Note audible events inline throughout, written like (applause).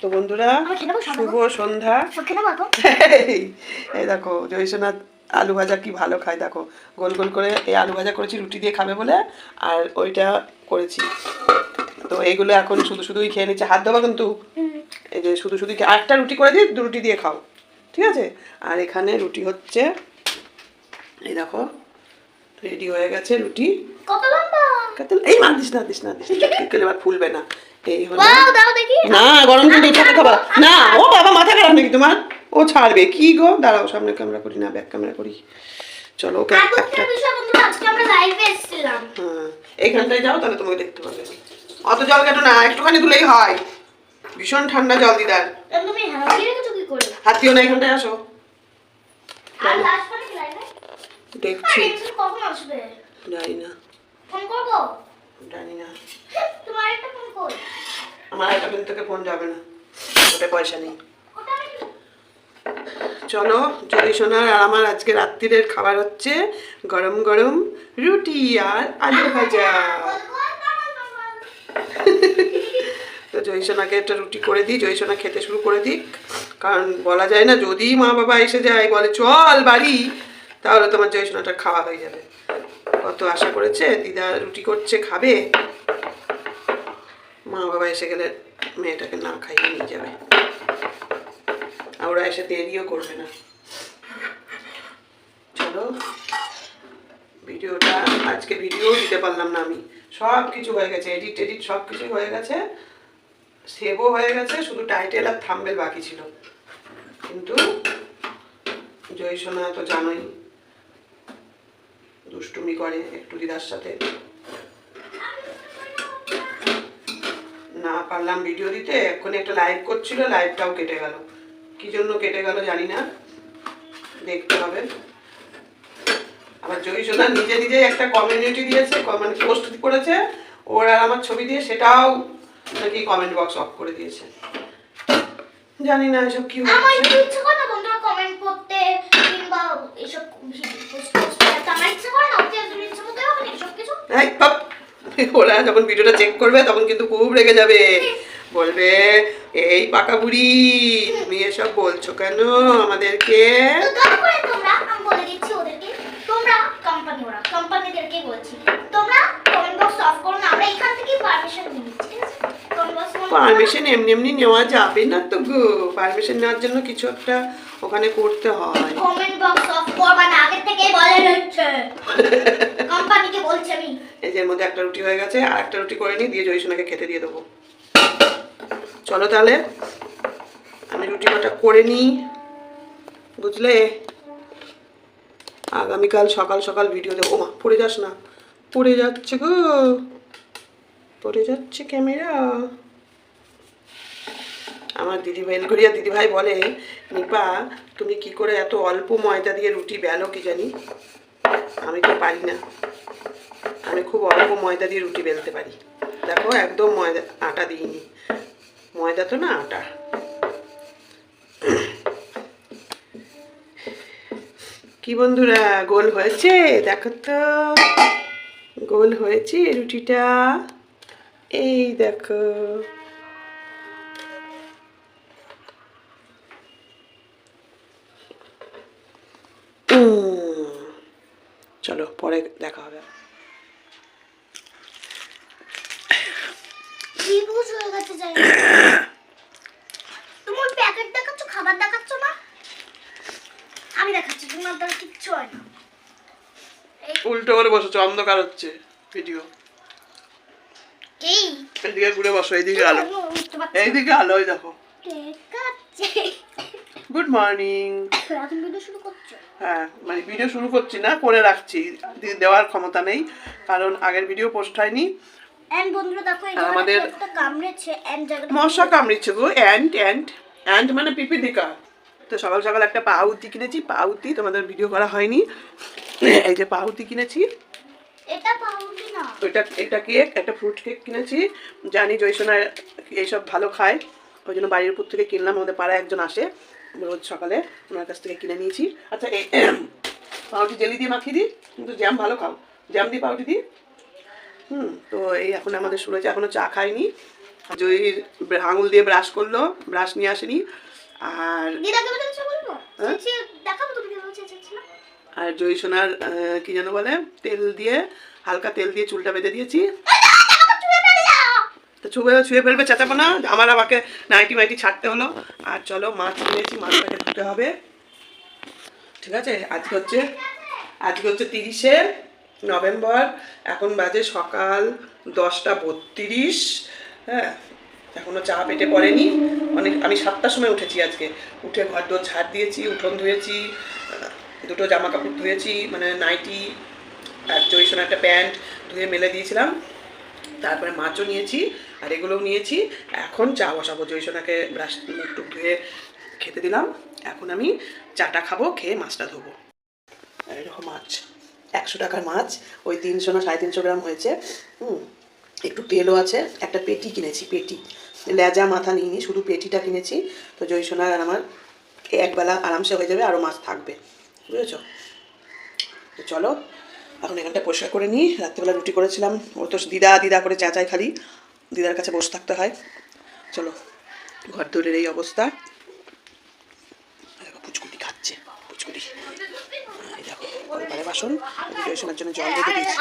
তো বন্ধুরা শুভ সন্ধ্যা। এই এই দেখো জয়সোনা আলু ভাজা কি ভালো খায় দেখো। গোল গোল করে এই আলু ভাজা করেছি রুটি দিয়ে খাবে বলে আর ওইটা করেছি। তো এইগুলো এখন শুধু শুধুই খেয়ে নিচ্ছে। হাত দেওয়া কিন্তু। এই যে শুধু শুধু একটা রুটি করে দিই দু রুটি দিয়ে খাও। ঠিক আছে? আর এখানে রুটি হচ্ছে এই দেখো রেডি হয়ে গেছে রুটি। কত লম্বা? এই মা দিস না দিস না দিস ফুলবে না। (laughs) এই হলো। না গরম কিন্তু খাবার না ও বাবা মাথা খারাপ নাকি তোমার? ও ছাড়বে। কি গো? দাঁড়াও সামনে ক্যামেরা করি না ব্যাক ক্যামেরা করি। চলো ওকে এসেছিলাম। হ্যাঁ এইখানটায় যাও তাহলে তোমাকে দেখতে পাবে। অত জল কেটো না একটুখানি দিলেই হয়। ভীষণ ঠান্ডা জল দিদার। হাতিও না এখানটায় আসো। দেখছি। জানি না। ফোন করব? জানি না। আমার একটা থেকে ফোন যাবে না। ওটা পয়সা নেই। চলো জয় সোনার আর আমার আজকে রাত্রিরের খাবার হচ্ছে গরম গরম রুটি আর আলু ভাজা। তো জয়সোনাকে একটা রুটি করে দিই জয়সোনা খেতে শুরু করে দিক। কারণ বলা যায় না যদি মা বাবা এসে যায় বলে চল বাড়ি তাহলে তোমার জয়সোনাটা খাওয়া হয়ে যাবে। কত আশা করেছে, দিদা রুটি করছে, খাবে? মা বাবা এসে গেলে মেয়েটাকে না খাইয়ে নিয়ে যাবে। ওরা এসে দেরিও করবে না। চলো, ভিডিওটা, আজকে ভিডিও দিতে পারলাম না আমি। সব কিছু হয়ে গেছে, এডিট এডিট সব কিছু হয়ে গেছে। সেভও হয়ে গেছে, শুধু টাইটেল আর থাম্বেল বাকি ছিল। কিন্তু জয় সোনা তো জানোই দুষ্টুমি করে একটু দিদার সাথে। না পারলাম ভিডিও দিতে এক্ষুনি একটা লাইভ করছিল লাইভটাও কেটে গেল। কি জন্য কেটে গেল জানি না দেখতে হবে। আবার জয়ী সোনা নিজে নিজে একটা কমিউনিটি দিয়েছে মানে পোস্ট করেছে ওর আর আমার ছবি দিয়ে সেটাও নাকি কমেন্ট বক্স অফ করে দিয়েছে। জানি না এসব কি হচ্ছে। কমেন্ট করতে কিংবা এসব পোস্ট করতে আমার ইচ্ছে করে না ওকে একজন ইচ্ছে মতো হবে না এসব কিছু এই ওরা যখন ভিডিওটা চেক করবে তখন কিন্তু খুব রেগে যাবে বলবে এই পাকা বুড়ি তুমি এসব বলছো কেন আমাদেরকে পারমিশন এমনি এমনি নেওয়া যাবে না তো গো পারমিশন নেওয়ার জন্য কিছু একটা ওখানে করতে হয়। কমেন্ট বক্স অফ করবা না আগে থেকে বলে রয়েছে। কোম্পানিকে বলছি আমি। এই যে এর মধ্যে একটা রুটি হয়ে গেছে আর একটা রুটি করে নিই দিয়ে জয়সোনাকে খেতে দিয়ে দেবো। চলো তাহলে আমি রুটি কটা করে নিই বুঝলে? আগামীকাল সকাল সকাল ভিডিও দেবো। ওমা পড়ে যাস না। পড়ে যাচ্ছে গো। পড়ে যাচ্ছে ক্যামেরা আমার দিদি ভেলঘরিয়া দিদিভাই বলে, নিপা, তুমি কি করে এত অল্প ময়দা দিয়ে রুটি বেলো কি জানি? আমি তো পারি না। আমি খুব অল্প ময়দা দিয়ে রুটি বেলতে পারি। দেখো, একদম ময়দা, আটা দিইনি। ময়দা তো না, আটা। কি বন্ধুরা, গোল হয়েছে? দেখো তো। গোল হয়েছে রুটিটা। এই দেখো। চলো পরে দেখা হবে। কি বুঝ গেছে জানি না। তুমি প্যাকেট দেখাচ্ছ খাবার দেখাচ্ছ না? আমি দেখাচ্ছি তোমার দ্বারা কিচ্ছু হয় না। উল্টো করে বসেছো অন্ধকার হচ্ছে ভিডিও। এইদিকে ঘুরে বসো এইদিকে আলো। এইদিকে আলো দেখো। গুড মর্নিং এখন ভিডিও শুরু করছ হ্যাঁ মানে ভিডিও শুরু করছি না করে রাখছি। দেওয়ার ক্ষমতা নেই কারণ আগের ভিডিও পোস্ট হয়নি। আমাদের- কামড়েছে মশা কামড়িচ্ছে গো অ্যান্ড অ্যান্ড অ্যান্ড মানে পিপিলিকা। তো সকাল সকাল একটা পাউতি কিনেছি পাউতি তোমাদের ভিডিও করা হয়নি। এই যে পাউতি কিনেছি। এটা পাউরুটি না। এটা কেক একটা ফ্রুট কেক কিনেছি। জানি জয়সোনা এইসব ভালো খায় ওই জন্য বাড়ির উপর থেকে কিনলাম আমাদের পাড়ায় একজন আসে। রোজ সকালে ওনার কাছ থেকে কিনে নিয়েছি। আচ্ছা এই পাউটি জেলি দিয়ে মাখিয়ে দিই কিন্তু জ্যাম ভালো খাও। জ্যাম দিই পাউটি দিই। হুম তো এই এখন আমাদের শুরু হয়েছে এখনও চা খাইনি। জয়ীর আঙুল দিয়ে ব্রাশ করল ব্রাশ নিয়ে আসেনি। আর হ্যাঁ? তুমি কেমন চেঁচাচ্ছিল আর জয়ী সোনার কি যেন বলে তেল দিয়ে হালকা তেল দিয়ে চুলটা বেঁধে দিয়েছি। তো ছুঁয়ে ছুঁয়ে ফেলবে চেঁচাবো না, আমার আমাকে নাইটি মাইটি ছাড়তে হলো। আর চলো মাছ কিনেছি, মাছটাকে ধুতে হবে। ঠিক আছে? আজকে হচ্ছে আজকে হচ্ছে তিরিশে নভেম্বর, এখন বাজে সকাল দশটা বত্রিশ। হ্যাঁ এখনও চা পেটে পড়েনি। অনেক, আমি সাতটার সময় উঠেছি আজকে। উঠে ঘর দোর ঝাড় দিয়েছি, উঠোন ধুয়েছি দুটো জামা কাপড় ধুয়েছি মানে নাইটি আর জয়সোনা একটা প্যান্ট ধুয়ে মেলে দিয়েছিলাম। তারপরে মাছও নিয়েছি। আর এগুলোও নিয়েছি। এখন চা বসাবো। জয়সোনাকে ব্রাশ টুক ধুয়ে খেতে দিলাম। এখন আমি চাটা খাব, খেয়ে মাছটা ধোবো। এরকম মাছ। একশো টাকার মাছ। ওই তিনশো না সাড়ে তিনশো গ্রাম হয়েছে। হুম, একটু তেলও আছে। একটা পেটি কিনেছি, পেটি। লেজা মাথা নিইনি, শুধু পেটিটা কিনেছি। তো জয়সোনার আর আমার একবেলা আরামসে হয়ে যাবে, আরও মাছ থাকবে। বুঝেছ? তো চলো, এখন এখানটা পরিষ্কার করে নিই। রাত্রিবেলা রুটি করেছিলাম। ও তো দিদা দিদা করে চেঁচায় খালি। দিদার কাছে বসে থাকতে হয়। চলো, ঘর দৌড়ের এই অবস্থা। পুচকুটি খাচ্ছে, পুচকুটি। বাসন জয়সোনার জন্য জল রোদে দিয়েছি।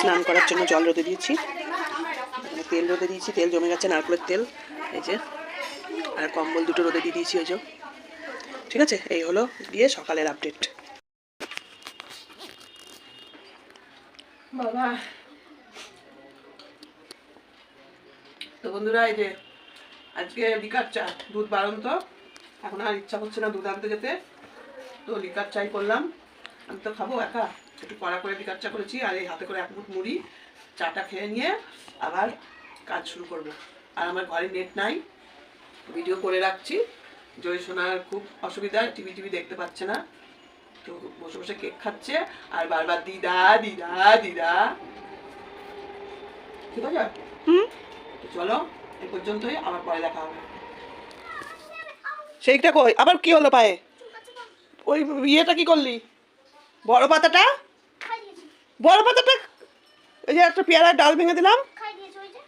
স্নান করার জন্য জল রোদে দিয়েছি। তেল রোদে দিয়েছি, তেল জমে গেছে নারকেলের তেল। এই যে, আর কম্বল দুটো রোদে দিয়ে দিয়েছি ওই যে। ঠিক আছে, এই হলো দিয়ে সকালের আপডেট বাবা। তো বন্ধুরা, এই যে আজকে লিকার চা, দুধ বারণ তো এখন আর ইচ্ছা করছে না দুধ আনতে যেতে। তো লিকার চাই করলাম। আমি তো খাব একা। একটু কড়া করে লিকার চা করেছি আর এই হাতে করে এক মুঠ মুড়ি চাটা খেয়ে নিয়ে আবার কাজ শুরু করব। আর আমার ঘরে নেট নাই। ভিডিও করে রাখছি। জয় সোনার খুব অসুবিধা, টিভি টিভি দেখতে পাচ্ছে না। তো বসে বসে কেক খাচ্ছে। আর বারবার দিদা দিদা দিদা। ঠিক আছে তো চলো এই পর্যন্তই আবার পরে দেখা হবে। সেইটা কই? আবার কি হলো পায়ে? ওই ইয়েটা কি করলি? বড় পাতাটা? বড় পাতাটা? এই যে একটা পেয়ারার ডাল ভেঙে দিলাম। ওই ওই যে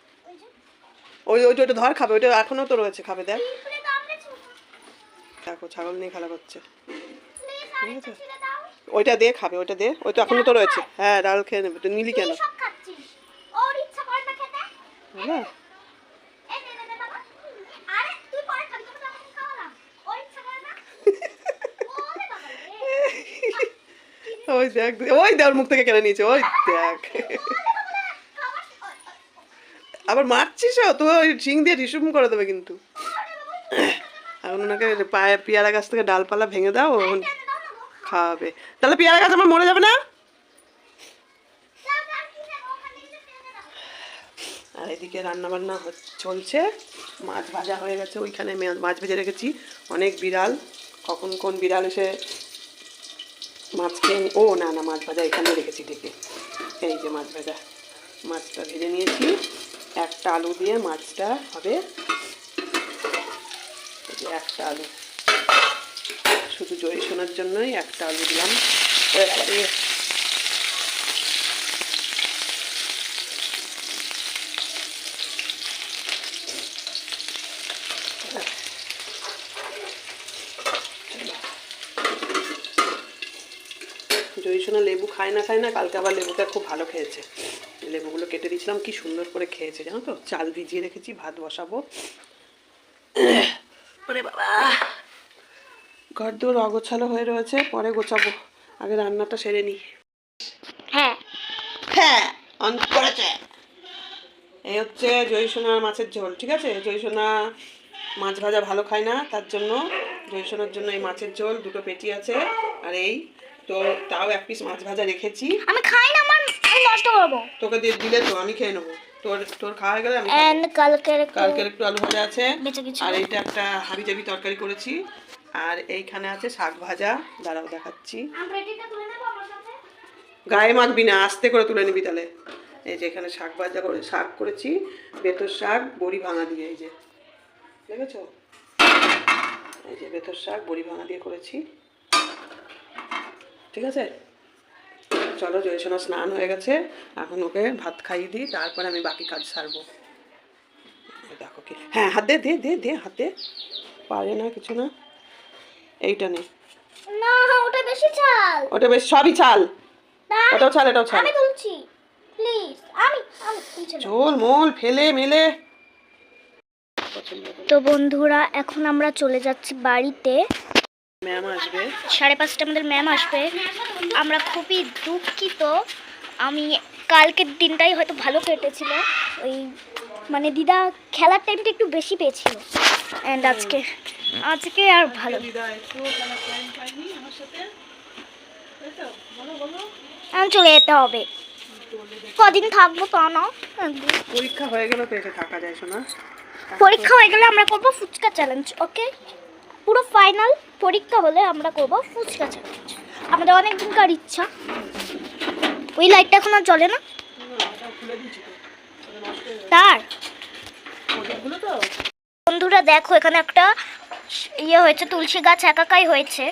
ওই ওই যে ওটা ধর খাবে। ওটা এখনও তো রয়েছে খাবে দেখ। দেখো ছাগল নিয়ে খেলা করছে। ঠিক আছে। ওইটা দে খাবে ওইটা দে। ওই তো এখনও তো রয়েছে। হ্যাঁ ডাল খেয়ে নেবে। তো নিলি কেন তুই সব খাচ্ছিস ওর ইচ্ছা করে না খেতে তুই রে (laughs) ওই দেখ ওই দেখ ওর মুখ থেকে কেড়ে নিয়েছে ওই দেখ। আবার মারছিস তো ওই শিং দিয়ে রিসুম করে দেবে কিন্তু। এখন ওনাকে পায়ে পেয়ারা গাছ থেকে ডালপালা ভেঙে দাও খাওয়াবে। তাহলে পেয়ারা গাছ আমার মরে যাবে না আর এদিকে রান্না বান্না চলছে। মাছ ভাজা হয়ে গেছে, ওইখানে মাছ ভেজে রেখেছি। অনেক বিড়াল। কখন কোন বিড়াল এসে মাছ খেয়ে ও, না না, মাছ ভাজা এখানে রেখেছি ডেকে এই যে মাছ ভাজা। মাছটা ভেজে নিয়েছি। একটা আলু দিয়ে মাছটা হবে একটা আলু। শুধু জয়ী শোনার জন্যই একটা আলু দিলাম। সোনা লেবু খায় না খায় না কালকে আবার লেবুটা খুব ভালো খেয়েছে। লেবুগুলো কেটে দিয়েছিলাম কি সুন্দর করে খেয়েছে জানো তো? চাল ভিজিয়ে রেখেছি ভাত বসাবো। ওরে বাবা! ঘর দৌড় অগোছালো হয়ে রয়েছে পরে গোছাবো। আগে রান্নাটা সেরে নিই। হ্যাঁ। হ্যাঁ অন করেছে। এই হচ্ছে জয়সোনার মাছের ঝোল ঠিক আছে? জয়সোনা মাছ ভাজা ভালো খায় না তার জন্য জয়সোনার জন্য এই মাছের ঝোল দুটো পেটি আছে আর এই তো তাও এক পিস মাছ ভাজা রেখেছি। আমি খাই না আমার আমি নষ্ট করব। তোকে দিয়ে দিলে তো আমি খেয়ে নেব। তোর তোর খাওয়া হয়ে গেলে আমি এন্ড কালকের একটু কালকের একটু আলু ভাজা আছে। আর এইটা একটা হাবি জাবি তরকারি করেছি। আর এইখানে আছে শাক ভাজা। দাঁড়াও দেখাচ্ছি। গায়ে মাখবি না আস্তে করে তুলে নিবি তাহলে। এই যে এখানে শাক ভাজা করে শাক করেছি। বেতর শাক বড়ি ভাঙা দিয়ে এই যে। দেখেছ? এই যে বেতর শাক বড়ি ভাঙা দিয়ে করেছি। ঠিক আছে? চলো জয়সোনা স্নান হয়ে গেছে। এখন ওকে ভাত খাইয়ে দিই তারপরে আমি বাকি কাজ সারবো। দেখো ওকে হ্যাঁ হাত দে দে দে হাত পারে না কিছু না। এইটা নে। না ওটা বেশি চাল। ওটা বেশ সবই চাল। ওটাও চাল এটাও চাল। আমি তুলছি। প্লিজ আমি আমি নিচে নাও। ঝোল মোল ফেলে মেলে। তো বন্ধুরা এখন আমরা চলে যাচ্ছি বাড়িতে। ম্যাম আসবে? সাড়ে পাঁচটা আমাদের ম্যাম আসবে। আমরা খুবই দুঃখিত। আমি কালকের দিনটাই হয়তো ভালো কেটেছিল। ওই মানে দিদা খেলার টাইমটা একটু বেশি পেয়েছিল। অ্যান্ড আজকে আজকে আর ভালো। বলো এখন চলে যেতে হবে। কদিন থাকব তা না। পরীক্ষা হয়ে গেল তো থাকা যায় শোনা। পরীক্ষা হয়ে গেলে আমরা করব ফুচকা চ্যালেঞ্জ ওকে পুরো ফাইনাল পরীক্ষা হলে আমরা করব ফুচকা চ্যালেঞ্জ আমাদের অনেক দিনকার ইচ্ছা। ওই লাইটটা এখন আর চলে না। তার। বন্ধুরা দেখো, এখানে একটা ইয়ে হয়েছে, তুলসী গাছ একাকাই হয়েছে।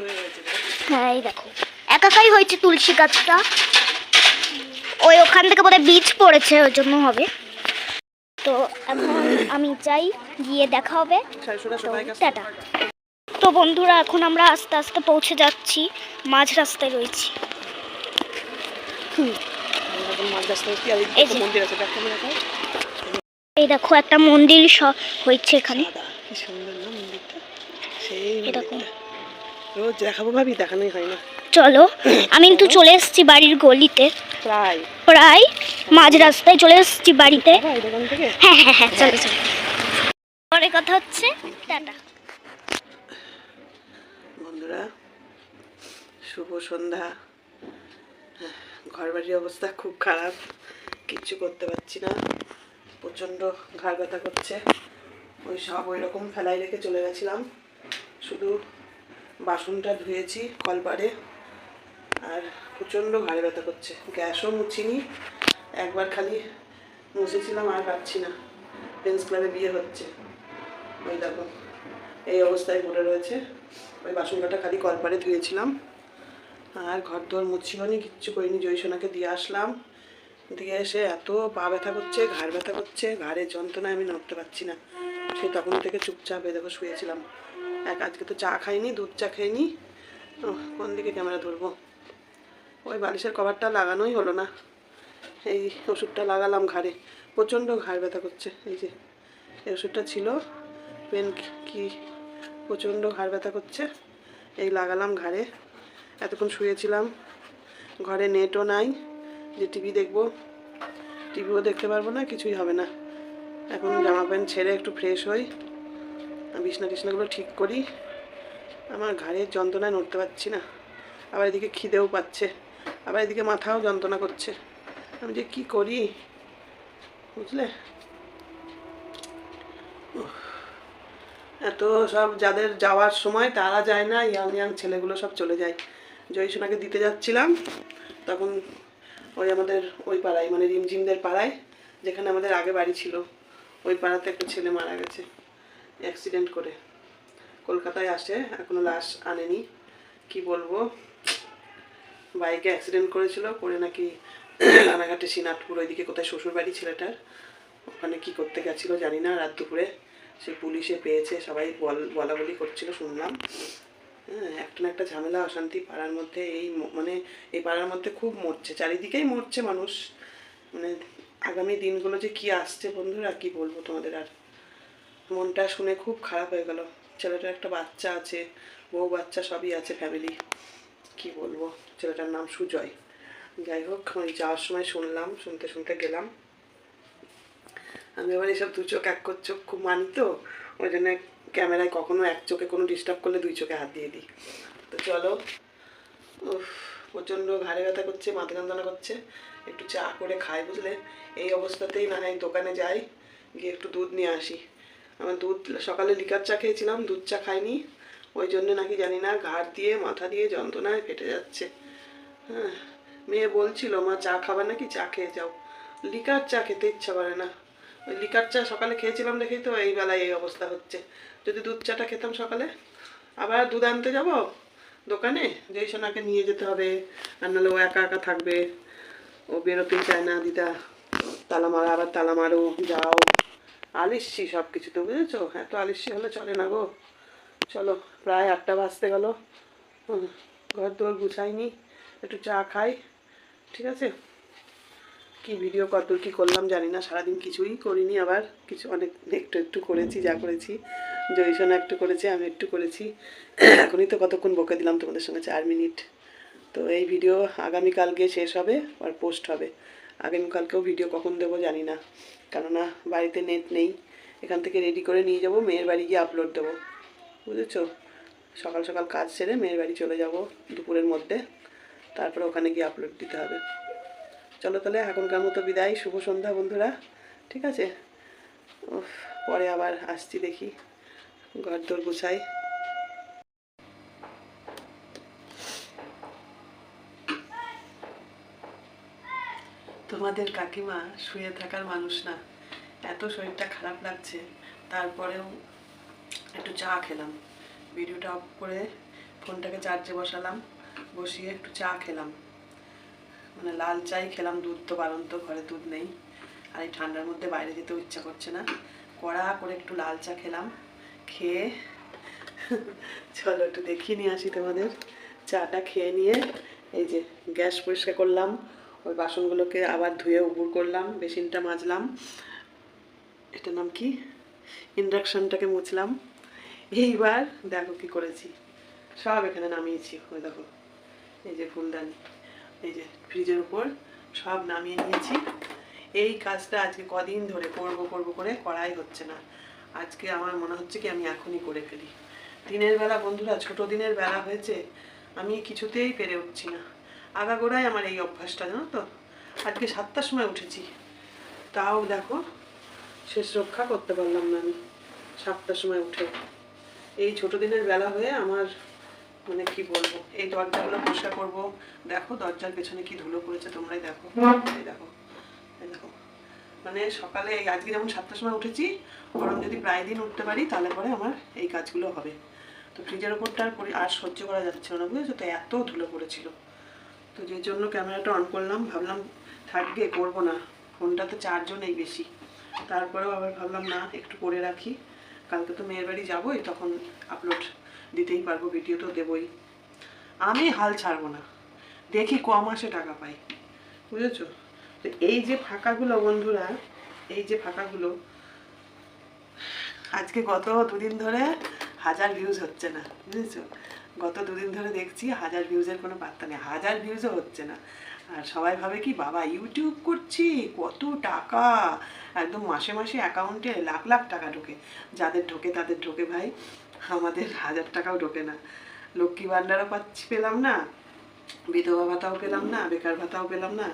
হয়ে। হ্যাঁ এই দেখো। একাকাই হয়েছে তুলসী গাছটা। ওই ওখান থেকে বোধহয় বীজ পড়েছে, ওই জন্য হবে। তো এখন আমি চাই গিয়ে দেখা হবে। টাটা। তো বন্ধুরা এখন আমরা আস্তে আস্তে পৌঁছে যাচ্ছি মাঝ রাস্তায় রয়েছি। এই দেখ একটা মন্দির হয়েছে এখানে। এই দেখো। রোজ দেখাবো ভাবি দেখানোই হয় না। চলো আমি কিন্তু চলে এসেছি বাড়ির গলিতে। প্রায়। প্রায় মাঝ রাস্তায় চলে এসেছি বাড়িতে। হ্যাঁ হ্যাঁ হ্যাঁ চলো চলো। পরে কথা হচ্ছে টাটা। বন্ধুরা শুভ সন্ধ্যা। ঘর বাড়ির অবস্থা খুব খারাপ কিচ্ছু করতে পারছি না। প্রচণ্ড ঘাড় ব্যথা করছে। ওই সব ওই রকম ফেলাই রেখে চলে গেছিলাম। শুধু বাসনটা ধুয়েছি, কলপারে। আর প্রচণ্ড ঘাড়ে ব্যথা করছে। গ্যাসও মুছিনি। একবার খালি মুছেছিলাম, আর পাচ্ছি না ফ্রেন্ডস ক্লাবে বিয়ে হচ্ছে। ওই দেখো, এই অবস্থায় পড়ে রয়েছে। ওই বাসন কাটা খালি কলপারে ধুয়েছিলাম। আর ঘর দোর মুছিওনি, কিচ্ছু করিনি। জয়সোনাকে দিয়ে আসলাম। দিয়ে এসে এত পা ব্যথা করছে, ঘাড় ব্যথা করছে। ঘাড়ের যন্ত্রণায় আমি নড়তে পারছি না। সে তখন থেকে চুপচাপ এ দেখো শুয়েছিলাম। এক আজকে তো চা খাইনি, দুধ চা খাইনি। কোন দিকে ক্যামেরা ধরবো? ওই বালিশের কভারটা লাগানোই হলো না। এই ওষুধটা লাগালাম ঘাড়ে। প্রচণ্ড ঘাড় ব্যথা করছে, এই যে। এই ওষুধটা ছিল, পেন কি প্রচণ্ড ঘাড় ব্যথা করছে। এই লাগালাম ঘাড়ে। এতক্ষণ শুয়েছিলাম। ঘরে নেটও নাই, যে টিভি দেখব। টিভিও দেখতে পারব না, কিছুই হবে না। এখন জামা প্যান্ট ছেড়ে একটু ফ্রেশ হই। বিছনা টিছনাগুলো ঠিক করি। আমার ঘাড়ের যন্ত্রণায় নড়তে পারছি না। আবার এদিকে খিদেও পাচ্ছে। আবার এদিকে মাথাও যন্ত্রণা করছে। আমি যে কি করি? বুঝলে? এত সব যাদের যাওয়ার সময় তারা যায় না, ইয়াং ইয়াং ছেলেগুলো সব চলে যায়। জয়সোনাকে দিতে যাচ্ছিলাম। তখন ওই আমাদের ওই পাড়ায় মানে রিমঝিমদের পাড়ায়, যেখানে আমাদের আগে বাড়ি ছিল, ওই পাড়াতে একটা ছেলে মারা গেছে। অ্যাক্সিডেন্ট করে। কলকাতায় আসে, এখনও লাশ আনেনি। কি বলব? বাইকে অ্যাক্সিডেন্ট করেছিল, করে নাকি রানাঘাটে সিনাটপুর ওইদিকে কোথায় শ্বশুরবাড়ি ছেলেটার। ওখানে কি করতে গেছিল জানি না, রাত দুপুরে সে পুলিশে পেয়েছে, সবাই বল বলা বলি করছিল, শুনলাম। হ্যাঁ একটা না একটা ঝামেলা, অশান্তি, পাড়ার মধ্যে এই মানে এই পাড়ার মধ্যে খুব মরছে, চারিদিকেই মরছে মানুষ। মানে আগামী দিনগুলো যে কি আসছে বন্ধুরা, কি বলব তোমাদের আর? মনটা শুনে খুব খারাপ হয়ে গেল। ছেলেটার একটা বাচ্চা আছে, বউ বাচ্চা সবই আছে ফ্যামিলি কি বলব? ছেলেটার নাম সুজয়। যাই হোক ওই যাওয়ার সময় শুনলাম, শুনতে শুনতে গেলাম। আমি আবার এসব দু চোখ, এক কর চোখ খুব মানি তো, ওই জন্য ক্যামেরায় কখনো এক চোখে কোনো ডিস্টার্ব করলে দুই চোখে হাত দিয়ে দিই। তো চলো প্রচণ্ড ঘাড়ে ব্যথা করছে, মাথা যন্ত্রণা করছে, একটু চা করে খাই বুঝলে? এই অবস্থাতেই না হয় দোকানে যাই, গিয়ে একটু দুধ নিয়ে আসি। দুধ, সকালে লিকার চা খেয়েছিলাম, দুধ চা খাইনি। ওই জন্য নাকি জানি না, ঘাড় দিয়ে, মাথা দিয়ে যন্ত্রণায় ফেটে যাচ্ছে। হ্যাঁ মেয়ে বলছিল, মা, চা খাবার নাকি চা খেয়ে যাও। লিকার চা খেতে ইচ্ছা করে না। ওই লিকার চা সকালে খেয়েছিলাম দেখেই তো এই বেলায় এই অবস্থা হচ্ছে। যদি দুধ চাটা খেতাম সকালে। আবার দুধ আনতে যাব দোকানে? যেই সোনাকে নিয়ে যেতে হবে। আর নাহলে ও একা একা থাকবে। ও বেরোতেই চায় না দিদা। তালা মারা, আবার তালা মারো, যাও। আলিস্যি সব কিছু তো বুঝেছ এত আলিস্যি হলে চলে না গো। চলো, প্রায় আটটা বাজতে গেল। ঘর দোর গুছাইনি, একটু চা খাই, ঠিক আছে? কি ভিডিও কতদূর কী করলাম জানি না, সারাদিন কিছুই করিনি আবার, কিছু অনেক একটু একটু করেছি, যা করেছি। জয়সোনা একটু করেছে, আমি একটু করেছি। এখনই তো কতক্ষণ বকে দিলাম তোমাদের সঙ্গে চার মিনিট। তো এই ভিডিও আগামীকালকে শেষ হবে, আর পোস্ট হবে। আগামীকালকেও ভিডিও কখন দেবো জানি না। কেননা বাড়িতে নেট নেই। এখান থেকে রেডি করে নিয়ে যাব, মেয়ের বাড়ি গিয়ে আপলোড দেবো। বুঝেছ? সকাল সকাল কাজ সেরে মেয়ের বাড়ি চলে যাব দুপুরের মধ্যে। তারপরে ওখানে গিয়ে আপলোড দিতে হবে। চলো তাহলে, এখনকার মতো বিদায়। শুভ সন্ধ্যা বন্ধুরা। ঠিক আছে? পরে আবার আসছি দেখি। ঘর দোর গুছাই। তোমাদের কাকিমা শুয়ে থাকার মানুষ না। এত শরীরটা খারাপ লাগছে। তারপরেও একটু চা খেলাম। ভিডিওটা অফ করে ফোনটাকে চার্জে বসালাম। বসিয়ে একটু চা খেলাম। মানে লাল চাই খেলাম, দুধ তো বারণ তো, ঘরে দুধ নেই। আর এই ঠান্ডার মধ্যে বাইরে যেতেও ইচ্ছা করছে না। কড়া করে একটু লাল চা খেলাম। খেয়ে (laughs) চলো একটু দেখিয়ে নিয়ে আসি তোমাদের। চাটা খেয়ে নিয়ে এই যে গ্যাস পরিষ্কার করলাম। ওই বাসনগুলোকে আবার ধুয়ে উপুর করলাম, বেসিনটা মাজলাম। এটার নাম কি? ইন্ডাকশানটাকে মুছলাম। এইবার দেখো কি করেছি। সব এখানে নামিয়েছি। ওই দেখো, এই যে ফুলদানি, এই যে ফ্রিজের উপর সব নামিয়ে নিয়েছি। এই কাজটা আজকে কদিন ধরে করব করব করে করাই হচ্ছে না। আজকে আমার মনে হচ্ছে কি আমি এখনই করে ফেলি। দিনের বেলা বন্ধুরা, ছোট দিনের বেলা হয়েছে, আমি কিছুতেই পেরে উঠছি না। আগাগোড়ায় আমার এই অভ্যাসটা, জানো তো? আজকে সাতটার সময় উঠেছি। তাও দেখো, শেষ রক্ষা করতে পারলাম না আমি। সাতটার সময় উঠে। এই ছোট দিনের বেলা হয়ে আমার মানে কি বলব, এই দরজাগুলো পরিষ্কার করব। দেখো দরজার পেছনে কি ধুলো পড়েছে, তোমরাই দেখো। এই দেখো এই দেখো। মানে সকালে এই আজকে যেমন সাতটার সময় উঠেছি গরম যদি প্রায় দিন উঠতে পারি, তাহলে পরে আমার এই কাজগুলো হবে। তো ফ্রিজের ওপরটা আর সহ্য করা যাচ্ছে না, বুঝেছ? তো এত ধুলো পড়েছিল। তো যে জন্য ক্যামেরাটা অন করলাম, ভাবলাম থাকবে, করব না। ফোনটা তো চার্জও নেই বেশি। তারপরেও আবার ভাবলাম, না, একটু করে রাখি। কালকে তো মেয়ের বাড়ি যাবোই, তখন আপলোড দিতেই পারব ভিডিও তো দেবই। আমি হাল ছাড়বো না। দেখি ক মাসে টাকা পাই। বুঝেছ? তো এই যে ফাঁকাগুলো বন্ধুরা, এই যে ফাঁকাগুলো, আজকে গত দুদিন ধরে হাজার ভিউজ হচ্ছে না। বুঝেছ? গত দুদিন ধরে দেখছি হাজার ভিউজের কোনো পাত্তা নেই, হাজার ভিউজও হচ্ছে না। আর সবাই ভাবে কি, বাবা ইউটিউব করছি, কত টাকা? একদম মাসে মাসে অ্যাকাউন্টে লাখ লাখ টাকা ঢোকে। যাদের ঢোকে তাদের ঢোকে ভাই, আমাদের হাজার টাকাও ঢোকে না। লক্ষ্মী ভাণ্ডারও পাচ্ছি, পেলাম না, বিধবা ভাতাও পেলাম না, বেকার ভাতাও পেলাম না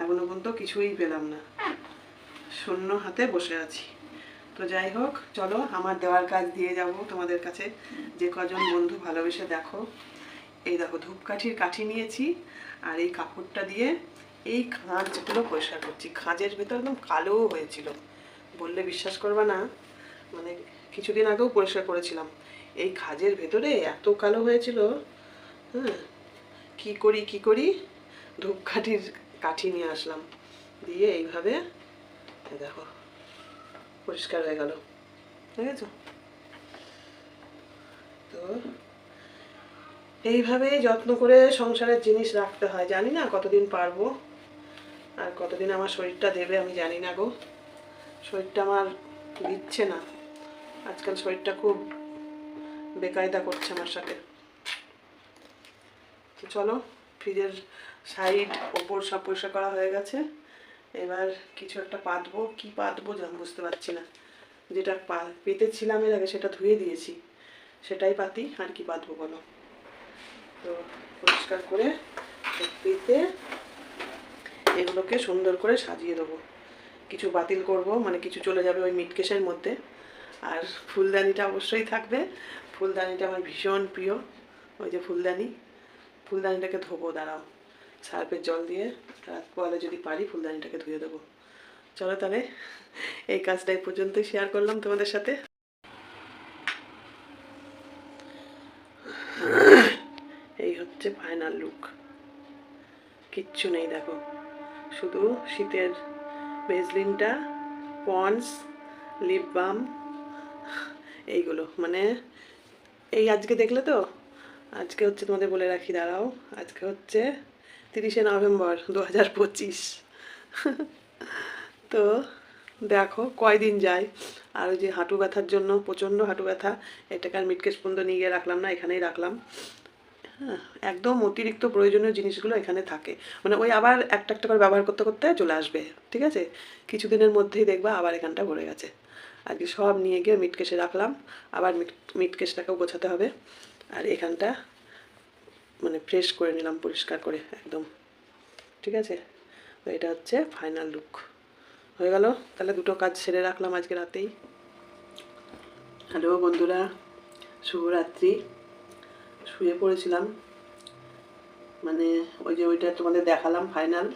এখনও পর্যন্ত কিছুই পেলাম না। শূন্য হাতে বসে আছি। তো যাই হোক, চলো আমার দেওয়ার কাজ দিয়ে যাব তোমাদের কাছে। যে কজন বন্ধু ভালোবেসে দেখো। এই দেখো, ধূপকাঠির কাঠি নিয়েছি আর এই কাপড়টা দিয়ে এই খাঁজগুলো পরিষ্কার করছি। খাঁজের ভেতর একদম কালো হয়েছিল। বললে বিশ্বাস করবে না মানে কিছুদিন আগেও পরিষ্কার করেছিলাম। এই খাজের ভেতরে এত কালো হয়েছিল হ্যাঁ কি করি কি করি? ধূপকাঠির কাঠি নিয়ে আসলাম। দিয়ে এইভাবে দেখো পরিষ্কার হয়ে গেল। ঠিক আছে তো এইভাবেই যত্ন করে সংসারের জিনিস রাখতে হয়। জানি না কতদিন পারব আর কতদিন আমার শরীরটা দেবে আমি জানি না গো। শরীরটা আমার দিচ্ছে না। আজকাল শরীরটা খুব বেকায়দা করছে আমার সাথে। তো চলো ফ্রিজের সাইড ওপর সব পরিষ্কার করা হয়ে গেছে। এবার কিছু একটা পাতবো। কি পাতবো বুঝতে পারছি না। যেটা পেতেছিলাম এর আগে সেটা ধুয়ে দিয়েছি। সেটাই পাতি, আর কি পাতবো বলো? তো পরিষ্কার করে পেতে এগুলোকে সুন্দর করে সাজিয়ে দেবো। কিছু বাতিল করব মানে কিছু চলে যাবে ওই মিটকেশের মধ্যে। আর ফুলদানিটা অবশ্যই থাকবে। ফুলদানিটা আমার ভীষণ প্রিয়, ওই যে ফুলদানি। ফুলদানিটাকে ধোবো, দাঁড়াও। সার্ফের জল দিয়ে রাত পরে যদি পারি ফুলদানিটাকে ধুয়ে দেবো। চলো তাহলে এই কাজটা এই পর্যন্তই শেয়ার করলাম তোমাদের সাথে। এই হচ্ছে ফাইনাল লুক কিচ্ছু নেই দেখো। শুধু শীতের ভেজলিনটা পন্স লিপ বাম এইগুলো। মানে এই আজকে দেখলে তো? আজকে হচ্ছে তোমাদের বলে রাখি, দাঁড়াও। আজকে হচ্ছে তিরিশে নভেম্বর দু হাজার পঁচিশ। তো দেখো, কয়দিন যায়? আর ওই যে হাঁটু ব্যথার জন্য, প্রচণ্ড হাঁটু ব্যথা এটাকে আর মিটকেশ পর্যন্ত নিয়ে গিয়ে রাখলাম না? এখানেই রাখলাম। হ্যাঁ একদম অতিরিক্ত প্রয়োজনীয় জিনিসগুলো এখানে থাকে। মানে ওই আবার একটা একটা করে ব্যবহার করতে করতে চলে আসবে, ঠিক আছে? কিছুদিনের মধ্যেই দেখবা আবার এখানটা ভরে গেছে। আজকে সব নিয়ে গিয়ে মিটকেশে রাখলাম। আবার মিট, মিটকেশটাকেও গোছাতে হবে। আর এখানটা মানে ফ্রেশ করে নিলাম, পরিষ্কার করে, একদম। ঠিক আছে? তো এটা হচ্ছে ফাইনাল লুক হয়ে গেল? তাহলে দুটো কাজ সেরে রাখলাম আজকে রাতেই। হ্যালো বন্ধুরা, শুভরাত্রি। শুয়ে পড়েছিলাম। মানে ওই যে ওইটা তোমাদের দেখালাম ফাইনাল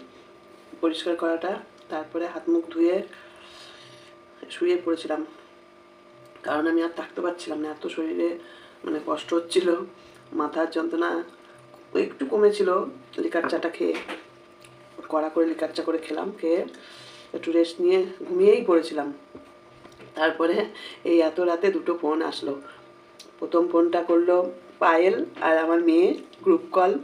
পরিষ্কার করাটা। তারপরে হাত মুখ ধুয়ে শুয়ে পড়েছিলাম। কারণ আমি আর থাকতে পারছিলাম না, এত শরীরে মানে কষ্ট হচ্ছিল, মাথার যন্ত্রণা একটু কমেছিল লিকার চাটা খেয়ে কড়া করে লিকার চা করে খেলাম, খেয়ে একটু রেস্ট নিয়ে ঘুমিয়েই পড়েছিলাম। তারপরে এই এত রাতে দুটো ফোন আসলো। প্রথম ফোনটা করল পায়েল আর আমার মেয়ে গ্রুপ কল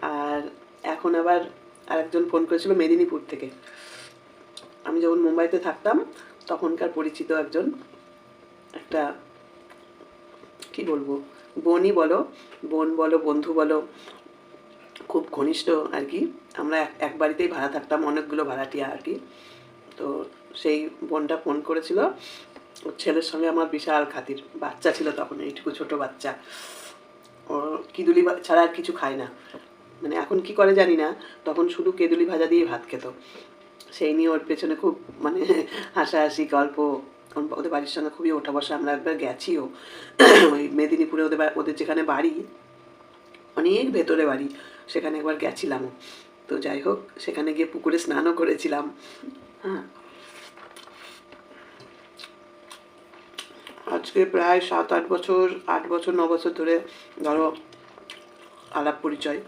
আর এখন আবার আরেকজন ফোন করেছিল মেদিনীপুর থেকে। আমি যখন মুম্বাইতে থাকতাম, তখনকার পরিচিত একজন, একটা, কি বলব? বোনই বলো, বোন বলো, বন্ধু বলো, খুব ঘনিষ্ঠ আর কি। আমরা এক- বাড়িতেই ভাড়া থাকতাম, অনেকগুলো ভাড়াটিয়া আর কি। তো সেই বোনটা ফোন করেছিল ওর ছেলের সঙ্গে আমার বিশাল খাতির। বাচ্চা ছিল তখন, এইটুকু ছোট বাচ্চা। ও কিদুলি ছাড়া আর কিছু খায় না। মানে এখন কি করে জানি না, তখন শুধু কেদুলি ভাজা দিয়ে ভাত খেত। সেই নিয়ে ওর পেছনে খুব মানে (laughs) হাসাহাসি, গল্প ওদের বাড়ির সঙ্গে খুবই ওঠা বসা। আমরা একবার গেছিও। ওই মেদিনীপুরে ওদের ওদের যেখানে বাড়ি, অনেক ভেতরে বাড়ি, সেখানে একবার গেছিলাম। তো যাই হোক, সেখানে গিয়ে পুকুরে স্নানও করেছিলাম। হ্যাঁ। আজকে প্রায় সাত, আট বছর আট বছর, ন বছর ধরে ধরো আলাপ পরিচয়।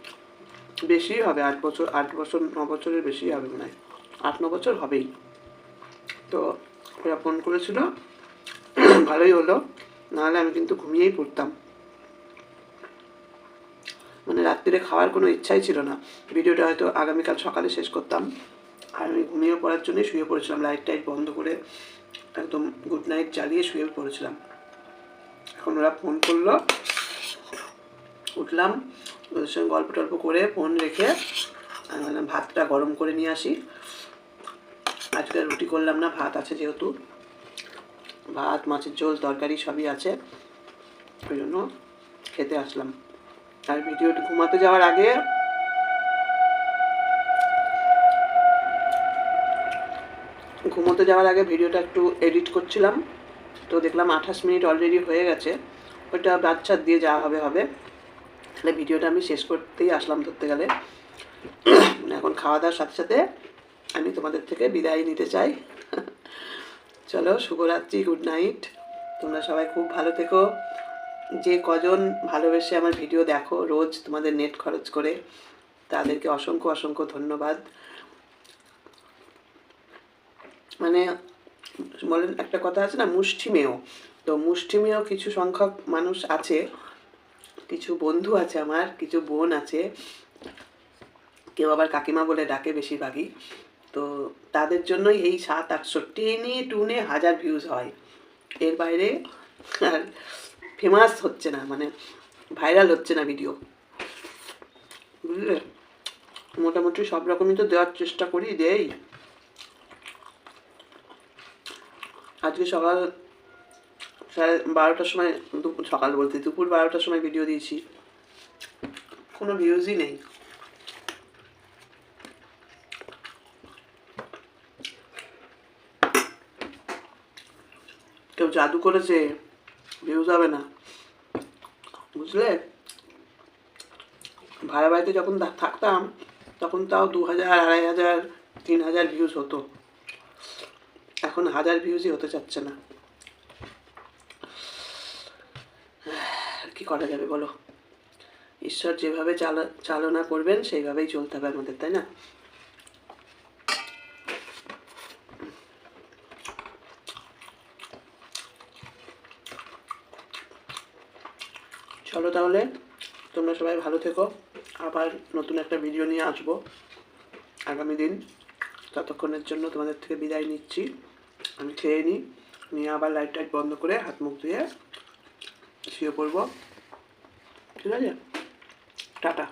বেশি হবে আট বছর আট বছর, ন বছরের বেশি হবে মনে হয়। আট, ন বছর হবেই। তো ওরা ফোন করেছিল। ভালোই হলো, নাহলে আমি কিন্তু ঘুমিয়েই পড়তাম। মানে রাত্রিরে খাওয়ার কোনো ইচ্ছাই ছিল না। ভিডিওটা হয়তো আগামীকাল সকালে শেষ করতাম। আর আমি ঘুমিয়ে পড়ার জন্যই শুয়ে পড়েছিলাম, লাইট টাইট বন্ধ করে একদম গুড নাইট চালিয়ে শুয়ে পড়েছিলাম। এখন ওরা ফোন করল, উঠলাম, ওদের সঙ্গে গল্প টল্প করে ফোন রেখে আমি ভাতটা গরম করে নিয়ে আসি। আজকে রুটি করলাম না, ভাত আছে যেহেতু। ভাত, মাছের ঝোল, তরকারি সবই আছে। ওই জন্য খেতে আসলাম। আর ভিডিওটা ঘুমাতে যাওয়ার আগে ঘুমোতে যাওয়ার আগে ভিডিওটা একটু এডিট করছিলাম। তো দেখলাম আঠাশ মিনিট অলরেডি হয়ে গেছে। ওইটা বাচ্চার দিয়ে যাওয়া হবে হবে। তাহলে ভিডিওটা আমি শেষ করতেই আসলাম ধরতে গেলে। এখন খাওয়া দাওয়ার সাথে সাথে আমি তোমাদের থেকে বিদায় নিতে চাই। চলো, শুভরাত্রি গুড নাইট তোমরা সবাই খুব ভালো থেকো। যে কজন ভালোবেসে আমার ভিডিও দেখো রোজ তোমাদের নেট খরচ করে, তাদেরকে অসংখ্য অসংখ্য ধন্যবাদ। মানে বলেন, একটা কথা আছে না, মুষ্টিমেয়। তো মুষ্টিমেয় কিছু সংখ্যক মানুষ আছে, কিছু বন্ধু আছে আমার, কিছু বোন আছে। কেউ আবার কাকিমা বলে ডাকে বেশিরভাগই। তো তাদের জন্যই এই সাত আটশো টেনে টুনে হাজার ভিউজ হয়। এর বাইরে আর ফেমাস হচ্ছে না মানে ভাইরাল হচ্ছে না ভিডিও বুঝলে? মোটামুটি সব রকমই তো দেওয়ার চেষ্টা করি, দেই। আজকে সকাল সাড়ে বারোটার সময়, দুপুর, সকাল বলতে দুপুর বারোটার সময় ভিডিও দিয়েছি। কোনো ভিউজই নেই। জাদু করেছে ভিউজ হবে না। বুঝলে? ভাড়া বাড়িতে যখন থাকতাম, তখন তাও দু হাজার, আড়াই হাজার, তিন হাজার ভিউজ হতো। এখন হাজার ভিউজই হতে চাচ্ছে না। আর কি করা যাবে বলো? ঈশ্বর যেভাবে চালা চালনা করবেন, সেইভাবেই চলতে হবে আমাদের, তাই না চলো তাহলে তোমরা সবাই ভালো থেকো। আবার নতুন একটা ভিডিও নিয়ে আসব আগামী দিন। ততক্ষণের জন্য তোমাদের থেকে বিদায় নিচ্ছি। আমি খেয়ে নিই নিয়ে আবার লাইট টাইট বন্ধ করে হাত মুখ ধুয়ে শুয়ে পড়ব। ঠিক আছে? টাটা।